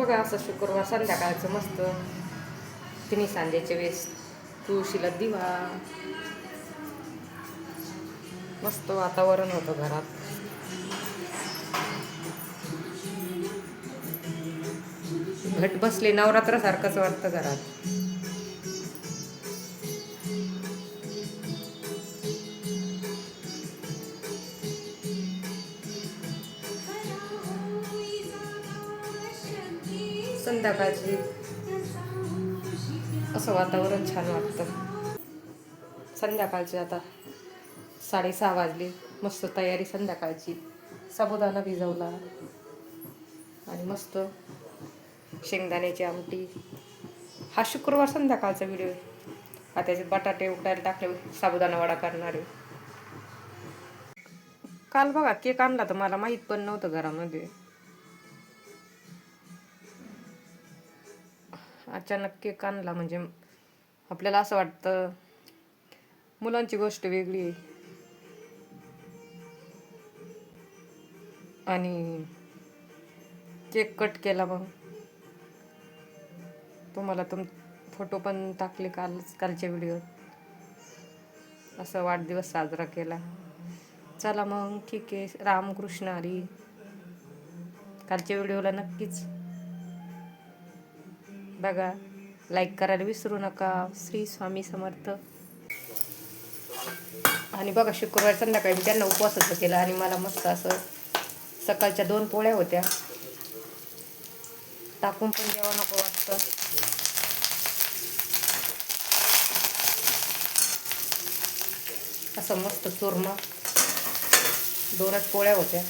बघा असं शुक्रवार संध्याकाळचं मस्त. तिन्ही सांजेच्या वेळेस तुळशीला दिवा. मस्त वातावरण होतं घरात. घट बसले नवरात्रासारखंच वाटतं घरात. संध्याकाळची. असं वातावरण छान वाटतं. संध्याकाळची आता साडेसहा वाजली. मस्त तयारी संध्याकाळची. साबुदाणा भिजवला. आणि मस्त शेंगदाण्याची आमटी. हा शुक्रवार संध्याकाळचा व्हिडिओ आहे. आता त्याच्यात बटाटे उकडायला टाकले. साबुदाणा वडा करणार काल बघा केक आणला तर मला माहीत पण नव्हतं घरामध्ये. अचानक केक आणला म्हणजे आपल्याला असं वाटतं मुलांची गोष्ट वेगळी आहे. आणि केक कट केला मग. तुम्हाला तुम फोटो पण टाकले काल कालच्या व्हिडिओत. असं वाढदिवस साजरा केला. चला मग ठीक आहे. रामकृष्ण हरी. कालच्या व्हिडिओला नक्कीच बघा लाईक करायला विसरू नका. श्री स्वामी समर्थ. आणि बघा शुक्रवार संध्याकाळी मी त्यांना उपवासाचं केलं आणि मला मस्त असं सकाळच्या दोन पोळ्या होत्या. टाकून पण जेव्हा नको वाटतं. असं मस्त चूरमा दोनच पोळ्या होत्या.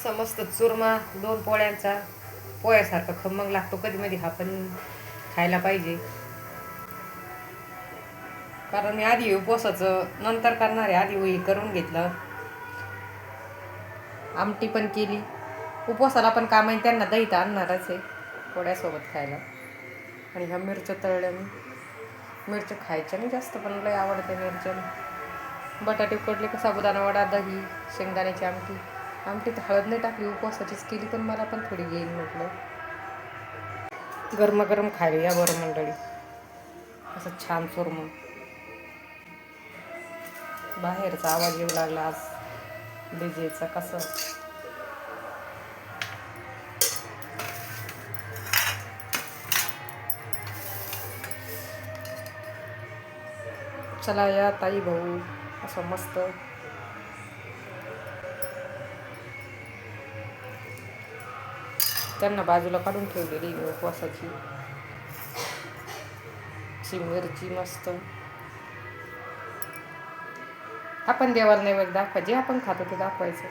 असं मस्त चुरमा दोन पोळ्यांचा पोळ्यासारखा खमंग लागतो. कधी मध्ये हा पण खायला पाहिजे. कारण मी आधी उपवासाचं नंतर करणार आहे आधी वही करून घेतलं. आमटी पण केली. उपवासाला पण काम आहे त्यांना दही तर आणणारच आहे पोळ्यासोबत खायला. आणि ह्या मिरच्या तळल्या मी. मिरच्या खायच्या नाही जास्त पण लय आवडते मिरच्या. बटाटे उकडले का साबुदाणा वडा दही शेंगदाण्याची आमटी. आमटी तर हळद नाही टाकली उपवासाचीच केली पण मला पण थोडी येईल म्हटलं. गरमागरम खायला या बरं मंडळी. असं छान चुरमं. बाहेरचा आवाज येऊ लागला आज. डीजेचा कसं? चला या ताई भाऊ. असं मस्त. त्यांना बाजूला काढून ठेवलेली उपवासाची. सिंगरची मस्त. आपण देवाला नैवेद्य दाखवा जे आपण खातो ते दाखवायचं.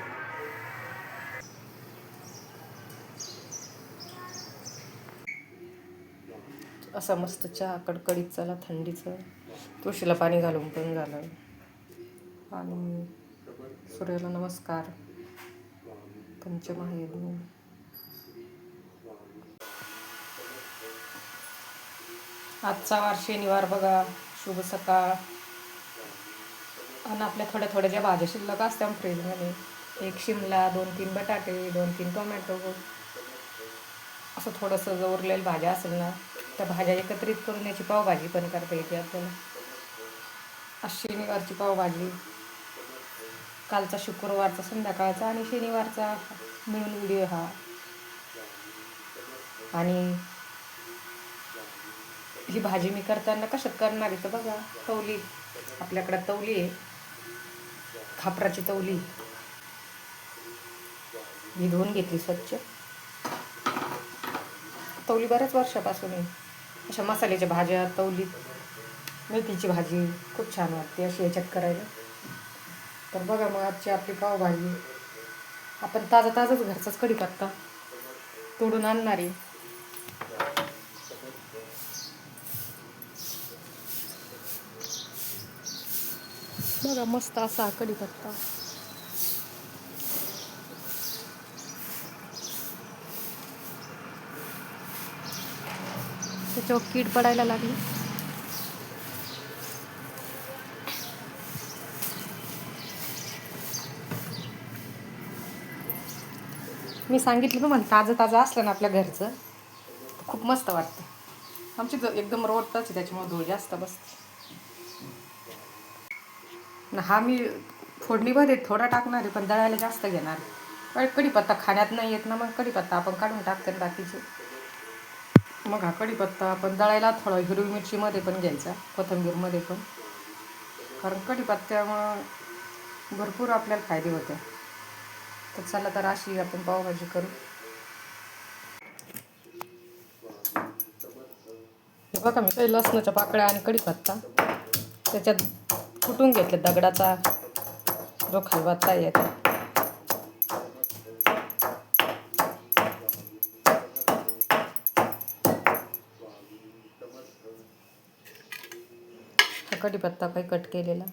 असा मस्त चहा कडकडीत चला थंडीचं. तुळशीला पाणी घालून पण झालं. आणि सूर्याला नमस्कार. पंचमहायज्ञ. आजचा वार शनिवार बघा. शुभ सकाळ. आणि आपल्या थोड्या थोड्या ज्या भाज्या शिल्लक असत्या फ्रीजमध्ये एक शिमला दोन तीन बटाटे दोन तीन टोमॅटो. असं थोडंसं जर उरलेलं भाज्या असेल ना त्या भाज्या एकत्रित करून याची पावभाजी पण करता येते आपल्याला. आज शनिवारची पावभाजी. कालचा शुक्रवारचा संध्याकाळचा आणि शनिवारचा मिळून व्हिडिओ हा. आणि ही भाजी मी करताना कशात करणार आहे तर बघा तवली. आपल्याकडं तवली आहे. खापराची तवली. ही धुवून घेतली स्वच्छ. तवली बऱ्याच वर्षापासून आहे. अशा मसाल्याच्या भाज्या तवली मेथीची भाजी खूप छान वाटते अशी याच्यात करायला. तर बघा मग आजची आपली पावभाजी. आपण ताजा ताजाच घरचाच कढीपत्ता तोडून आणणार आहे. बघा मस्त असा कढीपत्ता त्याच्यावर कीड पडायला लागली. मी सांगितलं तुम्हाला ताजं ताजं असलं ना आपल्या घरचं खूप मस्त वाटतं. आमची एकदम रोडच त्याच्यामुळे धूळ जास्त बसते. हा मी फोडणीमध्ये थोडा टाकणार आहे पण दळायला जास्त घेणार. पण कढीपत्ता खाण्यात नाही येत ना मग कढीपत्ता आपण काढून टाकते बाकीचे. मग हा कढीपत्ता आपण दळायला थोडा हिरवी मिरचीमध्ये पण घ्यायचा कोथंबीरमध्ये पण. कारण कढीपत्त्यामुळं भरपूर आपल्याला फायदे होते. तर चला तर अशी आपण पावभाजी करू. हे बघा मी काही लसणाच्या पाकळ्या आणि कढीपत्ता. त्याच्यात कुटून घेतले दगडाचा जो खलबत्ता येतो हा कढीपत्ता काही कट केलेला.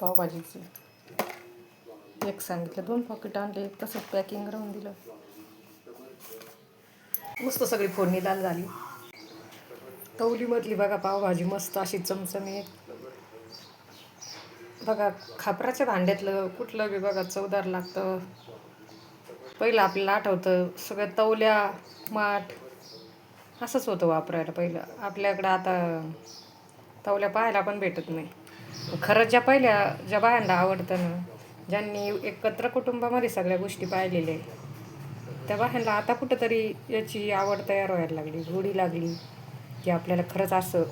पावभाजीची एक सांगितलं दोन पॉकेट आणले तसंच पॅकिंग राहून दिलं. मस्त सगळी फोडणी लाल झाली. तवलीमधली बघा पावभाजी मस्त अशी चमचमीत. बघा खापराच्या भांड्यातलं कुठलं बी बघा चवदार लागतं. पहिलं आपल्याला आठवतं सगळ्या तवल्या माठ असंच होतं वापरायला पहिलं. आपल्याकडं आता तवल्या पाहायला पण भेटत नाही. खरंच ज्या पहिल्या ज्या बायांना आवडतं ना ज्यांनी एकत्र कुटुंबामध्ये सगळ्या गोष्टी पाहिलेल्या आहे त्या बायांना आता कुठंतरी याची आवड तयार व्हायला लागली गोडी लागली. की आपल्याला खरंच असं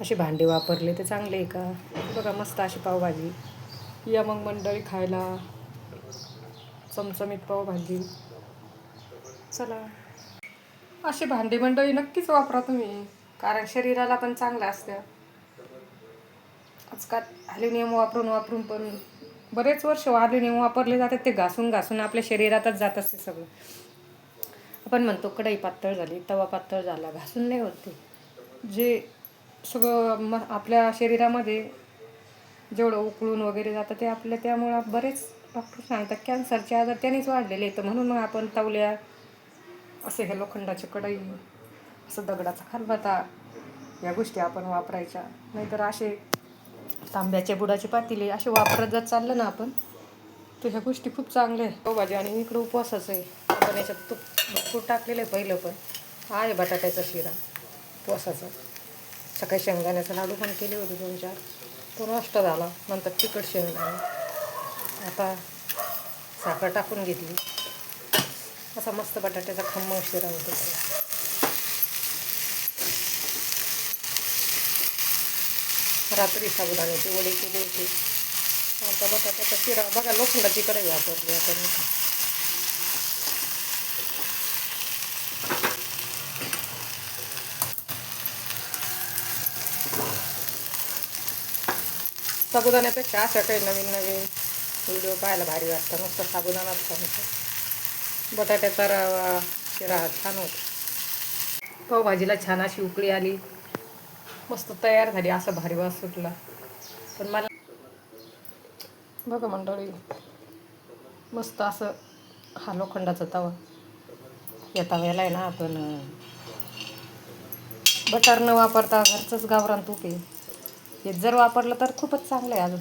अशी भांडे वापरले ते चांगले आहे का? बघा मस्त अशी पावभाजी. या मग मंडळी खायला चमचमीत पावभाजी. चला. अशी भांडी मंडळी नक्कीच वापरा तुम्ही कारण शरीराला पण चांगलं असतं. आजकाल ॲल्युमिनियम वापरून वापरून पण बरेच वर्ष ॲल्युमिनियम वापरले जातात ते घासून घासून आपल्या शरीरातच जात असते सगळं. आपण म्हणतो कढई पातळ झाली तवा पातळ झाला घासून नाही होत ते. जे सगळं म आपल्या शरीरामध्ये जेवढं उकळून वगैरे जातं ते आपल्या त्यामुळं बरेच डॉक्टर सांगतात कॅन्सरचे आजार त्यानेच वाढलेले आहेत म्हणून मग आपण तवल्या असे हे लोखंडाचे कढई असं दगडाचा खलबत्ता या गोष्टी आपण वापरायच्या. नाहीतर असे तांब्याचे बुडाचे पातीले असे वापरत जात चाललं ना आपण तर ह्या गोष्टी खूप चांगल्या आहे भाजी हो आणि इकडं उपवासाचं आहे. आपण याच्यात तूप भरपूर टाकलेलं आहे पहिलं पण. आहे बटाट्याचा शिरा पोसाचा. सकाळी शेंगदाण्याचा लाडू पण केले होते दोन चार. तो नष्ट झाला नंतर तिखट शेंगदाणे. आता साखर टाकून घेतली. असा मस्त बटाट्याचा खमंग शिरा होतो रात्री साबुदाण्याचे वडे केले होते. आता बटाट्याचा शिरा बघा लोखंडाची कडे वापरली आपण साबुदाण्यापेक्षा अशा काही नवीन नवीन व्हिडिओ पाहायला भारी वाटतं. नुसतं साबुदाणाच खायचं बटाट्याचा रवा शिरा छान होतो. पावभाजीला छान अशी उकळी आली. मस्त तयार झाली. असं भारी वास सुटला. पण मला बघा मंडळी मस्त असं हा लोखंडाचा तवा. या तव्याला आहे ना आपण बटर न वापरता घरचंच गावरान तूप आहे. हे जर वापरलं तर खूपच चांगलं आहे अजून.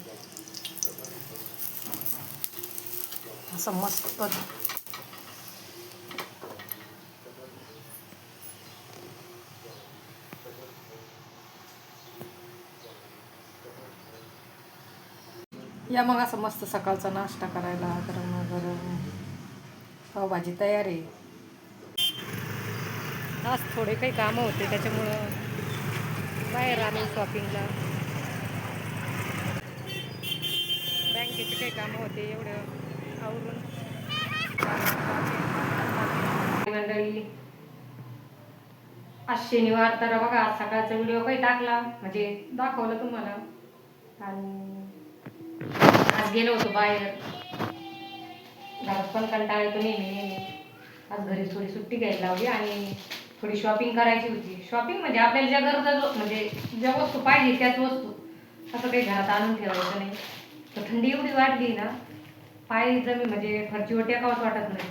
असं मस्त. या मग असं मस्त सकाळचा नाश्ता करायला गरम गरम. पावभाजी तयार आहे. आज थोडे काही कामं होते त्याच्यामुळं बाहेर आलो शॉपिंगला बाकीचे काही कामं होते एवढं आवरून. मंडळी आज शनिवार तर बघा आज सकाळचा व्हिडिओ काही टाकला म्हणजे दाखवलं तुम्हाला. आणि आज गेलो होतो बाहेर. घरात पण कंटाळ येतो नेहमी नेहमी. आज घरी थोडी सुट्टी घ्यायला लावली आणि थोडी शॉपिंग करायची होती. शॉपिंग म्हणजे आपल्याला ज्या गरजा म्हणजे ज्या वस्तू पाहिजे त्याच वस्तू. असं काही घरात आणून ठेवायचं नाही. तर थंडी एवढी वाढली ना पाय जमी म्हणजे फरचीवर टेकावंच वाटत नाही.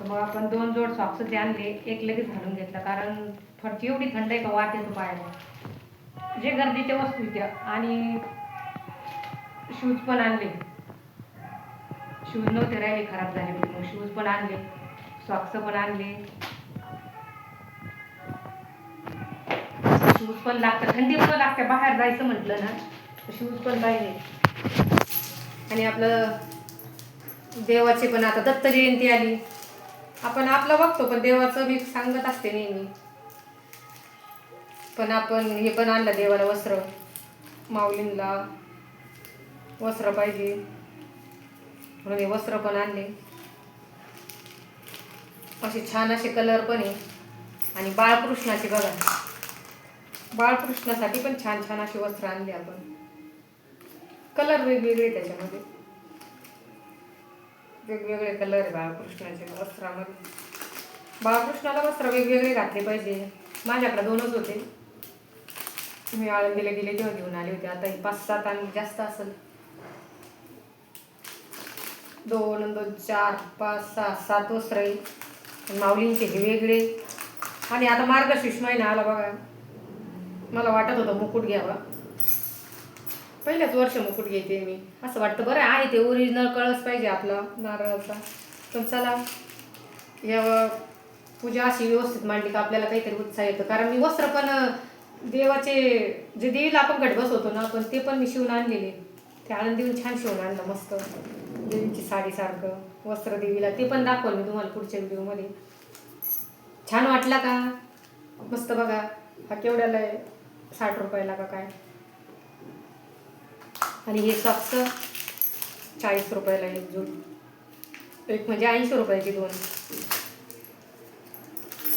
तर मग आपण दोन जोड सॉक्स जे आणले एक लगेच घालून घेतलं. कारण फरची एवढी थंड आहे का वाट येतो पायाला जे गर्दीच्या वस्तू आहेत त्या आणि शूज पण आणले. शूज नव्हते राहिले खराब झाले मग शूज पण आणले सॉक्स पण आणले. शूज पण लागतात. थंडी पण लागते बाहेर जायचं म्हटलं ना शूज पण पाहिजे. आणि आपलं देवाची पण आता दत्त जयंती आली. आपण आपलं बघतो पण देवाचं मी सांगत असते नेहमी. पण आपण हे पण आणलं देवाला वस्त्र. माऊलींना वस्त्र पाहिजे. म्हणून हे वस्त्र पण आणले. असे छान असे कलर पण आहे. आणि बाळकृष्णाचे बघा. बाळकृष्णासाठी पण छान छान असे वस्त्र आणले आपण. कलर वेगवेगळे त्याच्यामध्ये. वेगवेगळे कलर आहे बाळकृष्णाचे वस्त्रामध्ये. बाळकृष्णाला वस्त्र वेगवेगळे घातले पाहिजे. माझ्याकडे दोनच होते. मी आळंदीला गेले तेव्हा घेऊन आले होते. आता हे पाच सात आणि जास्त असेल. दोन दोन चार पाच सहा सात वस्त्र आहे. माऊलींचे हे वेगळे. आणि आता मार्गशीर्ष महिना आला बघा. मला वाटत होतं मुकुट घ्यावा. पहिल्याच वर्ष मुकुट घेते मी? असं वाटतं बरं आहे ते ओरिजिनल कळस पाहिजे आपला नारळाचा. पण चला या पूजा अशी व्यवस्थित मांडली का आपल्याला काहीतरी उत्साह येतो. कारण मी वस्त्र पण देवाचे जे देवीला आपण घट बसवतो ना पण ते पण मी शिवून आणलेले. ते आनंदीहून छान शिवून आणलं मस्त. देवीची साडीसारखं वस्त्र देवीला. ते पण दाखवलं मी तुम्हाला पुढच्या व्हिडिओमध्ये. छान वाटला का? मस्त बघा. हा केवढ्याला आहे? साठ रुपयाला का काय? आणि हे सॉक्स चाळीस रुपयाला एक जून. एक म्हणजे ऐंशी रुपयाची दोन.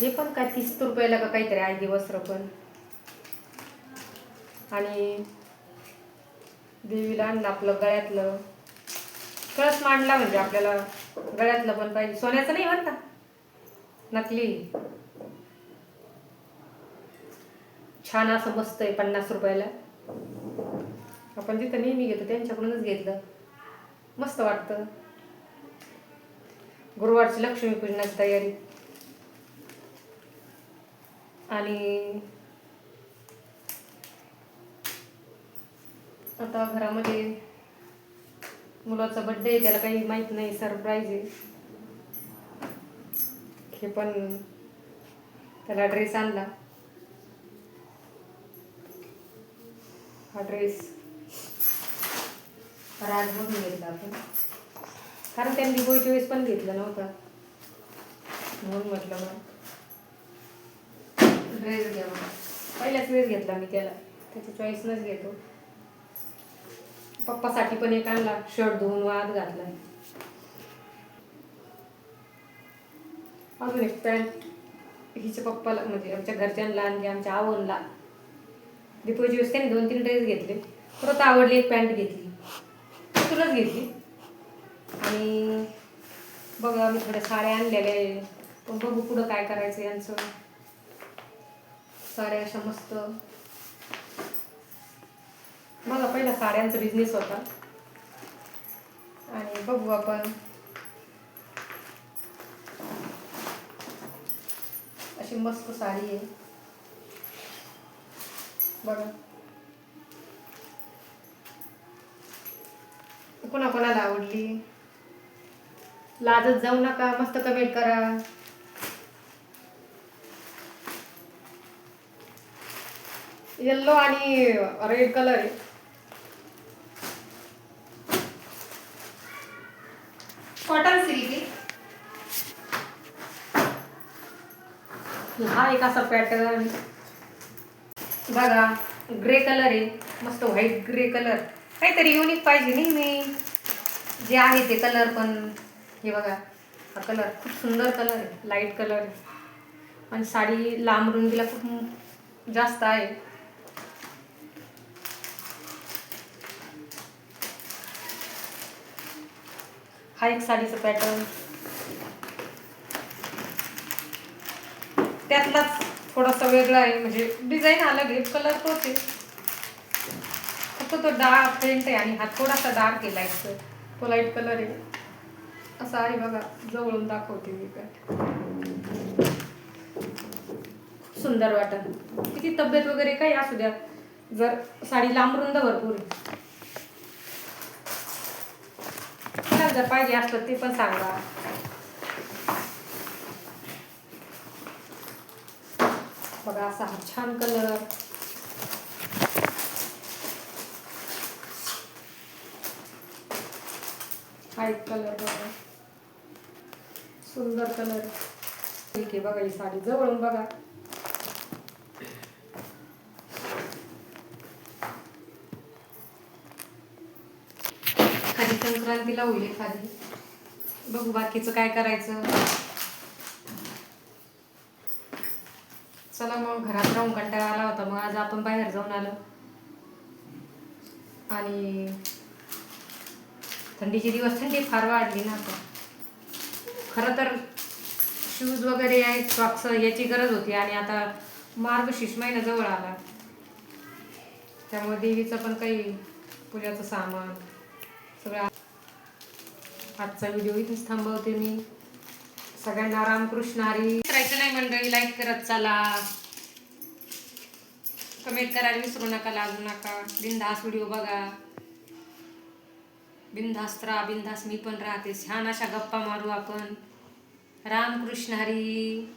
हे पण काय तीस रुपयाला का काहीतरी आहे ते पण. आणि देवीला आणलं आपलं गळ्यातलं. कळस मांडला म्हणजे आपल्याला गळ्यातलं पण पाहिजे. सोन्याचं नाही बरं का नकली. छान असं मस्त आहे पन्नास रुपयाला. आपण जिथं नेहमी घेतो त्यांच्याकडूनच घेतलं. मस्त वाटतं. गुरुवारची लक्ष्मीपूजनाची तयारी. आणि आता घरामध्ये मुलाचा बड्डे आहे त्याला काही माहीत नाही सरप्राईज आहे. हे पण त्याला ड्रेस आणला. हा ड्रेस राजमधून घेतला आपण. कारण त्यांनी दिवाळीच्या वेळेस पण घेतला नव्हता. म्हणून म्हटलं मग. ड्रेस घ्यावा पहिल्याच वेळेस घेतला मी त्याला. त्याच्या चॉईसनच घेतो. पप्पासाठी पण एक आणला. शर्ट धुवून वाद घातला. अजून एक पॅन्ट हिच्या पप्पाला म्हणजे आमच्या घरच्यांना आणि आमच्या आवनला. दीपोची वेळेस त्याने दोन तीन ड्रेस घेतले. परत आवडली एक पॅन्ट घेतली. तिथूनच घेतली आणि बघा मी थोड्या साड्या आणलेल्या आहे. पण बघू पुढं काय करायचं यांचं. साड्या अशा मस्त. मला पहिला साड्यांचा बिझनेस होता. आणि बघू आपण. अशी मस्त साडी आहे. बघा. कोणा कोणाला आवडली? लाजत जाऊ नका मस्त कमेंट करा. येल्लो आणि रेड कलर आहे. कॉटन सिल्क हा एक असा पॅटर्न बघा ग्रे कलर आहे. मस्त व्हाईट ग्रे कलर काहीतरी युनिक पाहिजे नाही मी. जे आहे ते कलर पण. हे बघा हा कलर खूप सुंदर कलर आहे लाइट कलर आहे. आणि साडी लांब रुंदीला खूप जास्त आहे. हा एक साडीचा पॅटर्न त्यातलाच थोडासा वेगळा आहे म्हणजे डिझाईन अलग आहे कलर तोच आहे. फक्त तो डार्क प्रिंट आहे आणि हा थोडासा डार्क आहे लाइट तो लाइट कलर आहे. असा आहे बघा जवळून दाखवते मी पॅट सुंदर वाटत किती तब्येत वगैरे काही असू द्या. जर साडी लांब रुंद भरपूर जर पाहिजे असलं ते पण सांगा. बघा असा हा छान कलर व्हाईट कलर बघा. सुंदर कलर ठीक आहे बघा ही साडी. जवळून बघा. खाली संक्रांतीला होईल एखादी. बघू बाकीचं काय करायचं. चला मग घरात राहून कंटाळा आला होता. मग आज आपण बाहेर जाऊन आलो. आणि थंडीचे दिवस थंडी फार वाढली ना आता. खरं तर शूज वगैरे आहे सॉक्स याची गरज होती आणि आता मार्गशीर्ष महिना जवळ आला. त्यामुळे देवीचं पण काही पूजाचं सामान सगळं आजचा व्हिडिओ इथेच थांबवते मी. सगळ्यांना रामकृष्ण हरी. करायचं नाही मंडळी लाईक करत चला. कमेंट करायला विसरू नका लागू नका. बिंदास व्हिडिओ बघा. बिनधास्त राहा बिनधास्त मी पण राहते छान अशा गप्पा मारू आपण. रामकृष्ण हरी.